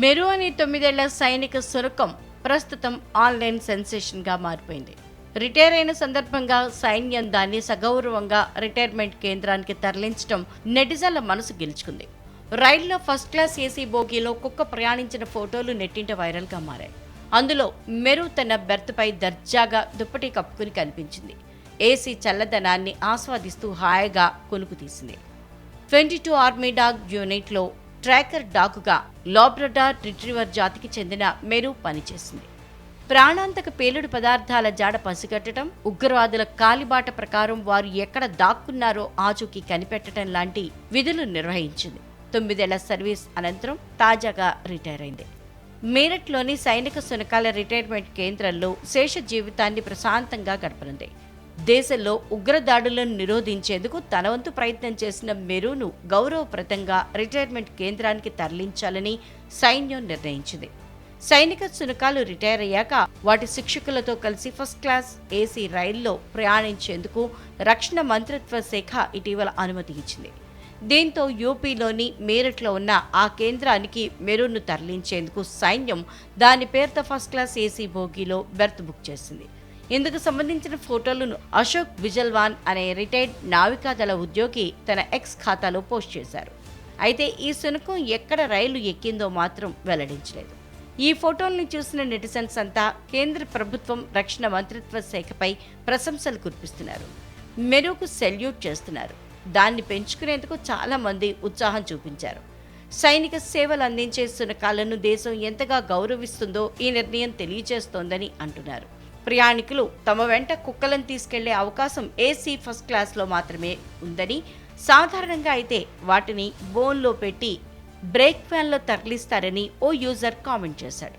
మెరు అని తొమ్మిదేళ్ళ సైనిక సురకం ప్రస్తుతం ఆన్లైన్ సెన్సేషన్గా మారిపోయింది. రిటైర్ అయిన సందర్భంగా సైన్యం దాన్ని సగౌరవంగా రిటైర్మెంట్ కేంద్రానికి తరలించడం నెటిజన్ల మనసు గెలుచుకుంది. రైల్లో ఫస్ట్ క్లాస్ ఏసీ బోగీలో కుక్క ప్రయాణించిన ఫోటోలు నెట్టింట వైరల్గా మారాయి. అందులో మెరు తన బెర్త్పై దర్జాగా దుప్పటి కప్పుకుని కనిపించింది. ఏసీ చల్లదనాన్ని ఆస్వాదిస్తూ హాయిగా కొనుకు తీసింది ట్వంటీ టూ ఆర్మీ డాగ్ యూనిట్లో ట్రాకర్ డాగుగా లాబ్రడార్ రిట్రీవర్ జాతికి చెందిన మెరు పనిచేసింది. ప్రాణాంతక పేలుడు పదార్థాల జాడ పసిగట్టడం ఉగ్రవాదుల కాలిబాట ప్రకారం వారు ఎక్కడ దాక్కున్నారో ఆచూకీ కనిపెట్టడం లాంటి విధులు నిర్వహించింది. తొమ్మిదేళ్ళ సర్వీస్ అనంతరం తాజాగా రిటైర్ అయింది మీరట్లోని సైనిక సునకాల రిటైర్మెంట్ కేంద్రంలో శేష జీవితాన్ని ప్రశాంతంగా గడపనుంది. దేశంలో ఉగ్రదాడులను నిరోధించేందుకు తనవంతు ప్రయత్నం చేసిన మెరూను గౌరవప్రదంగా రిటైర్మెంట్ కేంద్రానికి తరలించాలని సైన్యం నిర్ణయించింది. సైనిక సునకాలు రిటైర్ అయ్యాక వాటి శిక్షకులతో కలిసి ఫస్ట్ క్లాస్ ఏసీ రైల్లో ప్రయాణించేందుకు రక్షణ మంత్రిత్వ శాఖ ఇటీవల అనుమతి ఇచ్చింది. దీంతో యూపీలోని మీరట్లో ఉన్న ఆ కేంద్రానికి మెరూన్ను తరలించేందుకు సైన్యం దాని పేరుతో ఫస్ట్ క్లాస్ ఏసీ బోగీలో బెర్త్ బుక్ చేసింది. ఇందుకు సంబంధించిన ఫోటోలను అశోక్ విజల్వాన్ అనే రిటైర్డ్ నావికాదళ ఉద్యోగి తన ఎక్స్ ఖాతాలో పోస్ట్ చేశారు. అయితే ఈ శునకం ఎక్కడ రైలు ఎక్కిందో మాత్రం వెల్లడించలేదు. ఈ ఫోటోల్ని చూసిన నెటిజన్స్ అంతా కేంద్ర ప్రభుత్వం రక్షణ మంత్రిత్వ శాఖపై ప్రశంసలు కురిపిస్తున్నారు. మెరుకు సెల్యూట్ చేస్తున్నారు. దాన్ని పెంచుకునేందుకు చాలామంది ఉత్సాహం చూపించారు. సైనిక సేవలు అందించే శునకాలను దేశం ఎంతగా గౌరవిస్తుందో ఈ నిర్ణయం తెలియజేస్తోందని అంటున్నారు. ప్రయాణికులు తమ వెంట కుక్కలను తీసుకెళ్ళే అవకాశం ఏసీ ఫస్ట్ క్లాస్లో మాత్రమే ఉందని సాధారణంగా అయితే వాటిని బోన్లో పెట్టి బ్రేక్ వ్యాన్లో తరలిస్తారని ఓ యూజర్ కామెంట్ చేశాడు.